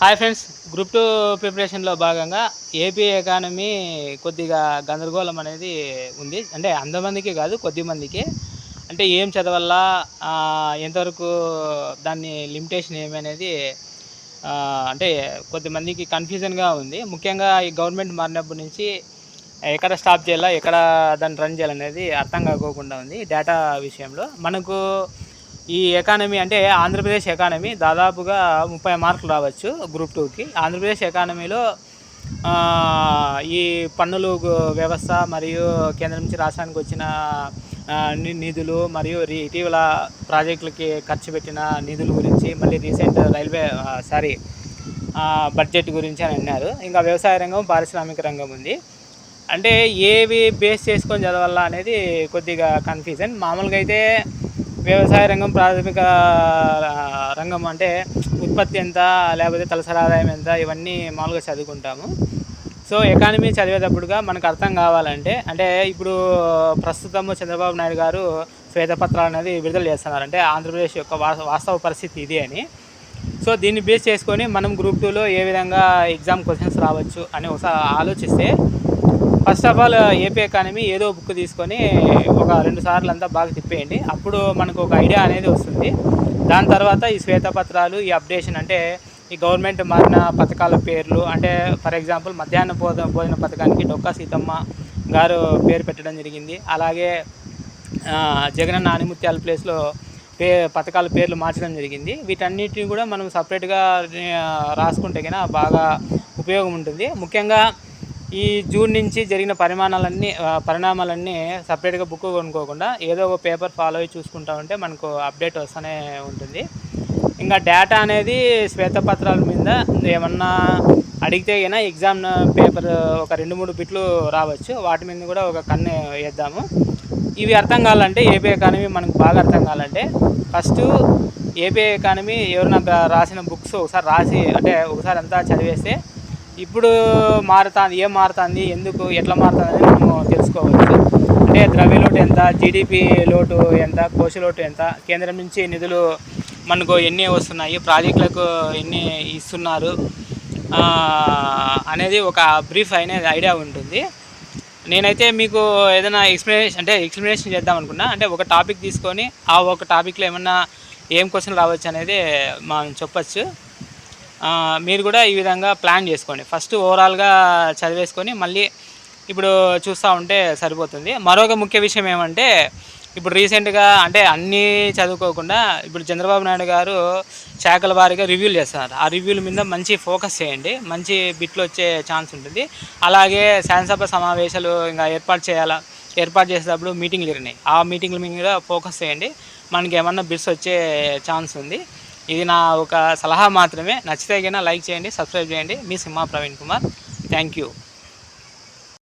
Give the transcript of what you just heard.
Hi friends group two ప్రిపరేషన్లో భాగంగా AP economy కొద్దిగా గందరగోళం అనేది ఉంది. అంటే అంతమందికి కాదు కొద్ది మందికి. అంటే ఏం చదవాలా ఎంతవరకు దాన్ని లిమిటేషన్ ఏమనేది అంటే కొద్దిమందికి కన్ఫ్యూజన్గా ఉంది. ముఖ్యంగా ఈ గవర్నమెంట్ మారినప్పటి నుంచి ఎక్కడ స్టాప్ చేయాలా ఎక్కడ దాన్ని రన్ చేయాలనేది అర్థం కాకోకుండా ఉంది డేటా విషయంలో. మనకు ఈ ఎకానమీ అంటే ఆంధ్రప్రదేశ్ ఎకానమీ దాదాపుగా ముప్పై మార్కులు రావచ్చు గ్రూప్ టూకి ఆంధ్రప్రదేశ్ ఎకానమీలో ఈ పన్నులు వ్యవస్థ మరియు కేంద్రం నుంచి రాష్ట్రానికి వచ్చిన నిధులు మరియు రీ- ఇటీవల ప్రాజెక్టులకి ఖర్చు పెట్టిన నిధుల గురించి మళ్ళీ రీసెంట్ రైల్వే సారీ బడ్జెట్ గురించి అని అన్నారు. ఇంకా వ్యవసాయ రంగం పారిశ్రామిక రంగం ఉంది. అంటే ఏవి బేస్ చేసుకొని చదవాలా అనేది కొద్దిగా కన్ఫ్యూజన్ మామూలుగా అయితే వ్యవసాయ రంగం ప్రాథమిక రంగం అంటే ఉత్పత్తి ఎంత లేకపోతే తలసరి ఆదాయం ఎంత ఇవన్నీ మామూలుగా చదువుకుంటాము. సో ఎకానమీ చదివేటప్పుడుగా మనకు అర్థం కావాలంటే అంటే ఇప్పుడు ప్రస్తుతము చంద్రబాబు నాయుడు గారు శ్వేతపత్రాలు అనేది విడుదల చేస్తున్నారు. అంటే ఆంధ్రప్రదేశ్ యొక్క వాస్తవ పరిస్థితి ఇది అని. సో దీన్ని బేస్ చేసుకొని మనం గ్రూప్ టూలో ఏ విధంగా ఎగ్జామ్ క్వశ్చన్స్ రావచ్చు అని ఒకసారి ఆలోచిస్తే first of all AP economy ఏదో బుక్ తీసుకొని ఒక రెండు సార్లు అంతా బాగా తిప్పేయండి. అప్పుడు మనకు ఒక ఐడియా అనేది వస్తుంది. దాని తర్వాత ఈ శ్వేతపత్రాలు ఈ అప్డేషన్ అంటే ఈ గవర్నమెంట్ మారిన పథకాల పేర్లు అంటే ఫర్ ఎగ్జాంపుల్ మధ్యాహ్న భోజన భోజన పథకానికి డొక్కా సీతమ్మ గారు పేరు పెట్టడం జరిగింది. అలాగే జగన్ జగనన్న ఆనిముత్యాల ప్లేస్లో పే పథకాల పేర్లు మార్చడం జరిగింది. వీటన్నిటిని కూడా మనం సపరేట్గా రాసుకుంటే కన్నా బాగా ఉపయోగం ఉంటుంది. ముఖ్యంగా ఈ జూన్ నుంచి జరిగిన పరిమాణాలన్నీ పరిణామాలన్నీ సపరేట్గా బుక్ కొనుక్కోకుండా ఏదో ఒక పేపర్ ఫాలో అయ్యి చూసుకుంటా ఉంటే మనకు అప్డేట్ వస్తూనే ఉంటుంది. ఇంకా డేటా అనేది శ్వేతపత్రాల మీద ఏమన్నా అడిగితే అయినా ఎగ్జామ్ పేపర్ ఒక రెండు మూడు బిట్లు రావచ్చు. వాటి మీద కూడా ఒక కన్ను వేద్దాము. ఇవి అర్థం కావాలంటే ఏపీ ఎకానమీ మనకు బాగా అర్థం కావాలంటే ఫస్ట్ ఏపీ ఎకానమీ ఎవరైనా రాసిన బుక్స్ ఒకసారి రాసి అంటే ఒకసారి అంతా చదివేస్తే ఇప్పుడు మారుతుంది ఏం మారుతుంది ఎందుకు ఎట్లా మారుతుంది అని మనం తెలుసుకోవచ్చు. అంటే ద్రవ్య లోటు ఎంత జీడిపి లోటు ఎంత కోశ లోటు ఎంత కేంద్రం నుంచి నిధులు మనకు ఎన్ని వస్తున్నాయి ప్రాజెక్టులకు ఎన్ని ఇస్తున్నారు అనేది ఒక బ్రీఫ్ అనేది ఐడియా ఉంటుంది. నేనైతే మీకు ఏదైనా ఎక్స్ప్లెనేషన్ అంటే ఎక్స్ప్లెనేషన్ చేద్దాం అనుకున్నా. అంటే ఒక టాపిక్ తీసుకొని ఆ ఒక టాపిక్లో ఏమన్నా ఏం క్వశ్చన్ రావచ్చు అనేది మనం చెప్పచ్చు. మీరు కూడా ఈ విధంగా ప్లాన్ చేసుకోండి. ఫస్ట్ ఓవరాల్గా చదివేసుకొని మళ్ళీ ఇప్పుడు చూస్తూ ఉంటే సరిపోతుంది. మరొక ముఖ్య విషయం ఏమంటే ఇప్పుడు రీసెంట్గా అంటే అన్నీ చదువుకోకుండా ఇప్పుడు చంద్రబాబు నాయుడు గారు శాఖల వారీగా రివ్యూలు చేస్తున్నారు. ఆ రివ్యూల మీద మంచి ఫోకస్ చేయండి. మంచి బిట్లు వచ్చే ఛాన్స్ ఉంటుంది. అలాగే శాసనసభ సమావేశాలు ఇంకా ఏర్పాటు చేయాలా ఏర్పాటు చేసేటప్పుడు మీటింగ్లు జరిగినాయి. ఆ మీటింగ్ల మీద ఫోకస్ చేయండి. మనకి ఏమన్నా బిట్స్ వచ్చే ఛాన్స్ ఉంది. ఇది నా ఒక సలహా మాత్రమే. నచ్చితే కన్నా లైక్ చేయండి సబ్స్క్రైబ్ చేయండి. మీ సింహ ప్రవీణ్ కుమార్. Thank you.